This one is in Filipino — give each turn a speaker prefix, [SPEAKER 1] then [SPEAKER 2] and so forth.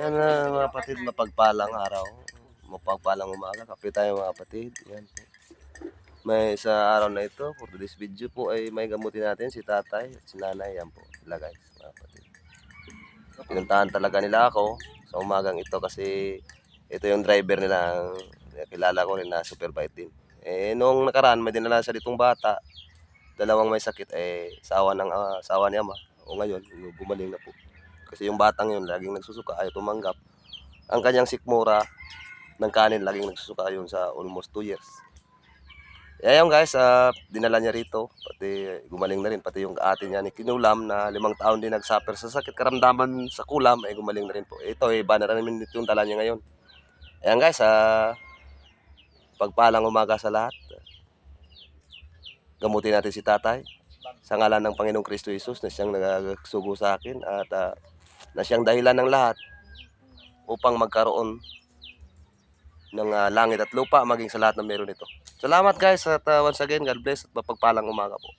[SPEAKER 1] Yan na mga kapatid, mapagpalang araw. Mapagpalang umaga. Kape tayo mga kapatid. Yan po. May sa araw na ito, for today's video po ay may gamutin natin si tatay at si nanay. Yan po. Sila guys, mga kapatid. Pinuntahan talaga nila ako sa umagang ito kasi ito yung driver nila. Kilala ko rin na superbite din. Eh, nung nakaraan, may dinala siya ditong bata. Dalawang may sakit, eh, sawa ng ah, sawa ni ama. O ngayon, gumaling na po. Kasi yung batang yun, laging nagsusuka, ayaw tumanggap. Ang kanyang sikmura ng kanin, laging nagsusuka yun sa almost 2 years. Kaya yun guys, ah, dinala niya rito, pati gumaling na rin, pati yung ate niya ni Kinulam na limang taon din nagsuffer sa sakit karamdaman sa kulam, eh gumaling na rin po. Ito, eh, banner na rin yung dala niya ngayon. Ayan guys, ah, pagpalang umaga sa lahat. Gamutin natin si tatay sa ngalan ng Panginoong Kristo Jesus na siyang nagsugo sa akin at ah, na siyang dahilan ng lahat upang magkaroon ng ah, langit at lupa maging sa lahat ng meron ito. Salamat guys at ah, once again God bless at mapagpalang umaga po.